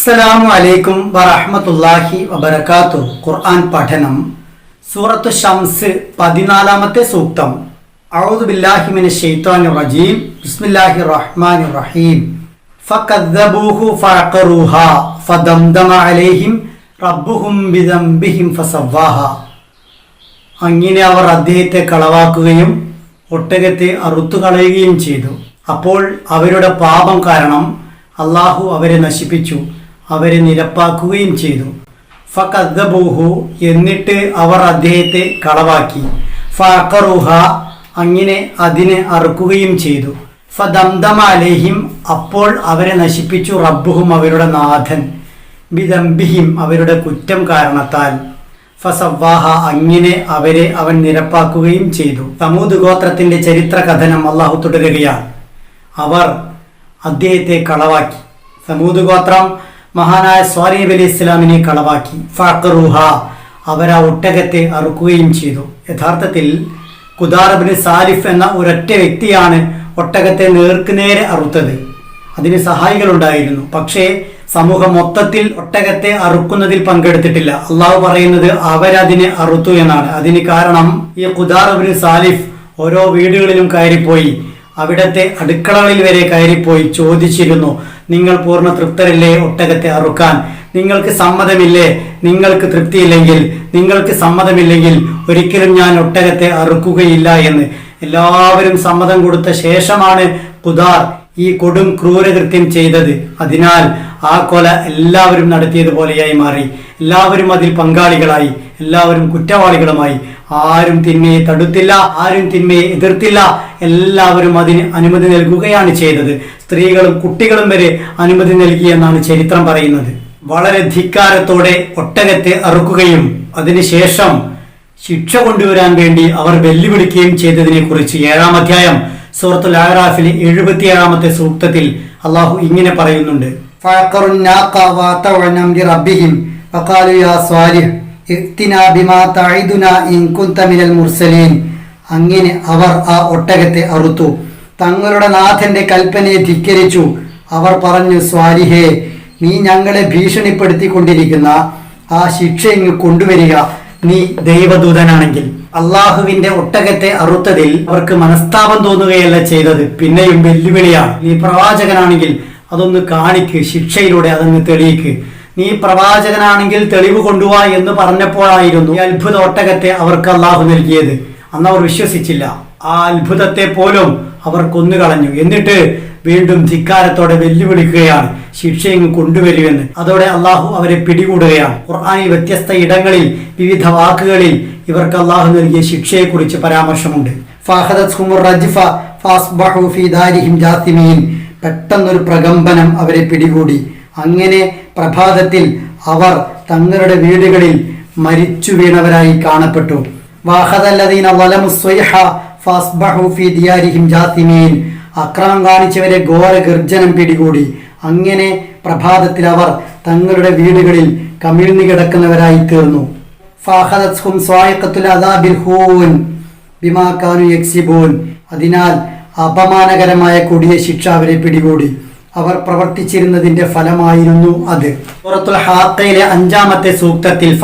അസ്സലാമു അലൈക്കും വറഹ്മത്തുള്ളാഹി വബറകാത്തു ഖുർആൻ പഠനം. സൂറത്ത് ഷംസ് പതിനാലാമത്തെ സൂക്തം. ഔദു ബില്ലാഹി മിനശ് ശൈത്വാനിർ റജീം. ബിസ്മില്ലാഹിർ റഹ്മാനിർ റഹീം. ഫകദ്ദബൂഹു ഫഅഖറൂഹ. ഫദംദമ അലൈഹിം റബ്ബുഹും ബിദംബിഹിം ഫസവ്വാഹ. അങ്ങനെ അവർ അദ്ദേഹത്തെ കളവാക്കുകയും ഒട്ടകത്തെ അറുത്തു കളയുകയും ചെയ്തു. അപ്പോൾ അവരുടെ പാപം കാരണം അള്ളാഹു അവരെ നശിപ്പിച്ചു. അവരെ നിരപ്പാക്കുകയും ചെയ്തു. ഫഖദ്ദബൂഹു എന്നിട്ട് അവർ അദ്ദേഹത്തെ കളവാക്കി. ഫഅഖറുഹ അങ്ങനെ അതിനെ അറുക്കുകയും ചെയ്തു. ഫദംദമ അലൈഹിം അപ്പോൾ അവരെ നശിപ്പിച്ചു റബ്ബുഹും അവരുടെ നാഥൻ. ബിദംബിഹിം അവരുടെ കുറ്റം കാരണത്താൽ. ഫസവാഹ അങ്ങനെ അവരെ അവൻ നിരപ്പാക്കുകയും ചെയ്തു. സമൂത് ഗോത്രത്തിന്റെ ചരിത്ര കഥനം അള്ളാഹു തുടരുകയാണ്. അവർ അദ്ദേഹത്തെ കളവാക്കി. സമൂത് ഗോത്രം മഹാനായ സ്വാലിബ് അലി ഇസ്ലാമിനെ കളവാക്കി. ഫാക്കറുഹ അവർ ആ ഒട്ടകത്തെ അറുക്കുകയും ചെയ്തു. യഥാർത്ഥത്തിൽ കുദാറബിന് സാലിഫ് എന്ന ഒരൊറ്റ വ്യക്തിയാണ് ഒട്ടകത്തെ നേർക്കുനേരെ അറുത്തത്. അതിന് സഹായികളുണ്ടായിരുന്നു. പക്ഷേ സമൂഹം മൊത്തത്തിൽ ഒട്ടകത്തെ അറുക്കുന്നതിൽ പങ്കെടുത്തിട്ടില്ല. അള്ളാഹു പറയുന്നത് അവരതിനെ അറുത്തു എന്നാണ്. അതിന് കാരണം ഈ കുദാറബിന് സാലിഫ് ഓരോ വീടുകളിലും കയറിപ്പോയി. അവിടത്തെ അടുക്കളകളിൽ വരെ കയറിപ്പോയി ചോദിച്ചിരുന്നു നിങ്ങൾ പൂർണ തൃപ്തരല്ലേ ഒട്ടകത്തെ അറുക്കാൻ? നിങ്ങൾക്ക് സമ്മതമില്ലേ? നിങ്ങൾക്ക് തൃപ്തിയില്ലെങ്കിൽ നിങ്ങൾക്ക് സമ്മതമില്ലെങ്കിൽ ഒരിക്കലും ഞാൻ ഒട്ടകത്തെ അറുക്കുകയില്ല എന്ന്. എല്ലാവരും സമ്മതം കൊടുത്ത ശേഷമാണ് കുദാർ ഈ കൊടും ക്രൂരകൃത്യം ചെയ്തത്. അതിനാൽ ആ കൊല എല്ലാവരും നടത്തിയതുപോലെയായി മാറി. എല്ലാവരും അതിൽ പങ്കാളികളായി. എല്ലാവരും കുറ്റവാളികളുമായി. ആരും തിന്മയെ തടുത്തില്ല ആരും തിന്മയെ എതിർത്തില്ല. എല്ലാവരും അതിന് അനുമതി നൽകുകയാണ് ചെയ്തത്. സ്ത്രീകളും കുട്ടികളും വരെ അനുമതി നൽകിയെന്നാണ് ചരിത്രം പറയുന്നത്. വളരെ ധിക്കാരത്തോടെ ഒട്ടകത്തെ അറുക്കുകയും അതിനുശേഷം ശിക്ഷ കൊണ്ടുവരാൻ വേണ്ടി അവർ വെല്ലുവിളിക്കുകയും ചെയ്തതിനെക്കുറിച്ച് ഏഴാം അധ്യായം സൂറത്തുൽ ആറാഫിലെ എഴുപത്തിയേഴാമത്തെ സൂക്തത്തിൽ അള്ളാഹു ഇങ്ങനെ പറയുന്നുണ്ട്. അങ്ങനെ അവർ ആ ഒട്ടകത്തെ അറുത്തു. തങ്ങളുടെ നാഥന്റെ കൽപ്പനയെ ധിക്കരിച്ചു. അവർ പറഞ്ഞു സ്വാരിഹേ നീ ഞങ്ങളെ ഭീഷണിപ്പെടുത്തിക്കൊണ്ടിരിക്കുന്ന ആ ശിക്ഷ ഇങ്ങ് കൊണ്ടുവരിക. നീ ദൈവദൂതനാണെങ്കിൽ അള്ളാഹുവിന്റെ ഒട്ടകത്തെ അറുത്തതിൽ അവർക്ക് മനസ്താപം തോന്നുകയല്ല ചെയ്തത്. പിന്നെയും വെല്ലുവിളിയാണ്. നീ പ്രവാചകനാണെങ്കിൽ അതൊന്ന് കാണിക്ക് ശിക്ഷയിലൂടെ അതൊന്ന് തെളിയിക്ക്. നീ പ്രവാചകനാണെങ്കിൽ തെളിവ് കൊണ്ടുവാ എന്ന് പറഞ്ഞപ്പോഴായിരുന്നു ഈ അത്ഭുത ഒട്ടകത്തെ അവർക്ക് അള്ളാഹു നൽകിയത്. അന്ന് അവർ വിശ്വസിച്ചില്ല. ആ അത്ഭുതത്തെ പോലും അവർ കൊന്നുകളഞ്ഞു. എന്നിട്ട് വീണ്ടും ധിക്കാരത്തോടെ വെല്ലുവിളിക്കുകയാണ്. ശിക്ഷയും കൊണ്ടുവരുമെന്ന്. അതോടെ അള്ളാഹു അവരെ പിടികൂടുകയാണ്. ഖുർആാനിൽ വ്യത്യസ്ത ഇടങ്ങളിൽ വിവിധ വാക്കുകളിൽ ഇവർക്ക് അള്ളാഹു നൽകിയ ശിക്ഷയെക്കുറിച്ച് പരാമർശമുണ്ട്. പെട്ടെന്നൊരു പ്രകമ്പനം അവരെ പിടികൂടി. അങ്ങനെ പ്രഭാതത്തിൽ അവർ തങ്ങളുടെ വീടുകളിൽ മരിച്ചു വീണവരായി കാണപ്പെട്ടു. വാഹദല്ലദീന വലമു ജാസിമീൻ. അക്രമം കാണിച്ചവരെ ഘോര ഗർജനം പിടികൂടി. അങ്ങനെ പ്രഭാതത്തിൽ അവർ തങ്ങളുടെ വീടുകളിൽ കമിഴ്ന്നു കിടക്കുന്നവരായി തീർന്നു. അതിനാൽ അപമാനകരമായ കൊടിയ ശിക്ഷ അവരെ പിടികൂടി. അവർ പ്രവർത്തിച്ചിരുന്നതിന്റെ ഫലമായിരുന്നു അത്. സൂറത്തുൽ ഹാക്കയിലെ അഞ്ചാമത്തെ സൂക്തത്തിൽ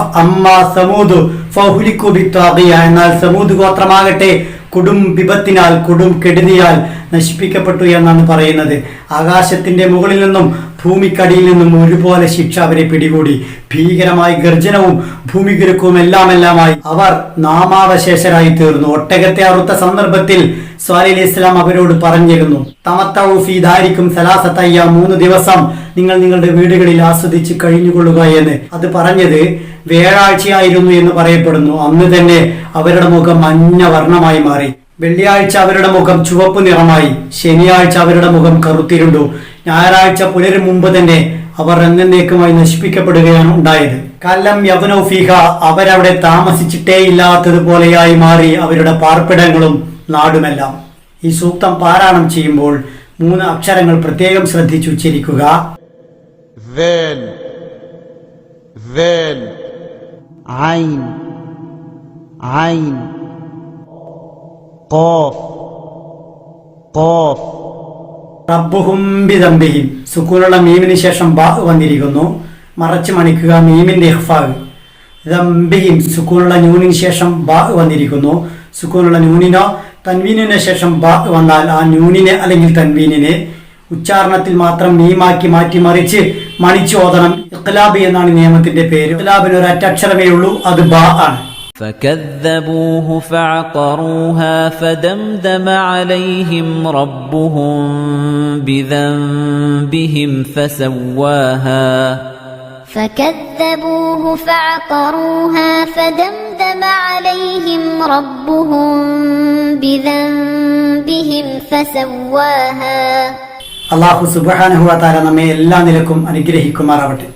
എന്നാൽ സമൂദ് ഗോത്രമാകട്ടെ കൊടും വിപത്തിനാൽ കൊടും കെടുതിയാൽ നശിപ്പിക്കപ്പെട്ടു എന്നാണ് പറയുന്നത്. ആകാശത്തിന്റെ മുകളിൽ നിന്നും ഭൂമിക്കടിയിൽ നിന്നും ഒരുപോലെ ശിക്ഷ അവരെ പിടികൂടി. ഭീകരമായ ഗർജനവും ഭൂമികുരുക്കവും എല്ലാം എല്ലാമായി അവർ നാമാവശേഷരായി തീർന്നു. ഒട്ടകത്തെ അറുത്ത സന്ദർഭത്തിൽ സ്വാലി അലി ഇസ്ലാം അവരോട് പറഞ്ഞിരുന്നു തമത്തൗഫീദാരിക്കും സലാസത്തയ്യ മൂന്ന് ദിവസം നിങ്ങൾ നിങ്ങളുടെ വീടുകളിൽ ആസ്വദിച്ച് കഴിഞ്ഞുകൊള്ളുക എന്ന്. അത് പറഞ്ഞത് വ്യാഴാഴ്ചയായിരുന്നു എന്ന് പറയപ്പെടുന്നു. അന്ന് തന്നെ അവരുടെ മുഖം മഞ്ഞ വർണമായി മാറി. വെള്ളിയാഴ്ച അവരുടെ മുഖം ചുവപ്പ് നിറമായി. ശനിയാഴ്ച അവരുടെ മുഖം കറുത്തിരുണ്ടു. ഞായറാഴ്ച പുലരും മുമ്പ് തന്നെ അവർ എന്നേക്കുമായി നശിപ്പിക്കപ്പെടുകയാണ് ഉണ്ടായത്. കല്ലം യവനോഫീഹ അവരവിടെ താമസിച്ചിട്ടേ ഇല്ലാത്തതുപോലെയായി മാറി അവരുടെ പാർപ്പിടങ്ങളും നാടുമെല്ലാം. ഈ സൂക്തം പാരായണം ചെയ്യുമ്പോൾ മൂന്ന് അക്ഷരങ്ങൾ പ്രത്യേകം ശ്രദ്ധിച്ചുച്ചരിക്കുക. عين عين قاف قاف റബ്ബുഹും ബിദംബിഹിം സുക്കൂനുള്ള മീമിന് ശേഷം ബാ വന്നിരിക്കുന്നു മറച്ച് മണിക്കുക മീമിന്റെ ഇഹ്ഫാഗ് ദംബിഹിം സുക്കൂനുള്ള ന്യൂനിന് ശേഷം ബാ വന്നിരിക്കുന്നു സുക്കൂനുള്ള ന്യൂനിനോ തൻവീനിന് ശേഷം ബാ വന്നാൽ ആ ന്യൂനിനെ അല്ലെങ്കിൽ തൻവീനിനെ ഉച്ചാരണത്തിൽ മാത്രം മീമാക്കി മാറ്റി മറിച്ച് മണിച്ച് ഓതണം ഇഖ്ലാബ് എന്നാണ് ഈ നിയമത്തിന്റെ പേര് ഇഖ്ലാബിന് ഒരു അറ്റക്ഷരമേ ഉള്ളൂ അത് ബാ ആണ് فكذبوه فعقروها فدمدم عليهم ربهم بذنبهم فسواها فكذبوه فعقروها فدمدم عليهم ربهم بذنبهم فسواها അള്ളാഹു സുബാനഹുവ താര നമ്മെ എല്ലാ നിലക്കും അനുഗ്രഹിക്കുമാറാവട്ടെ.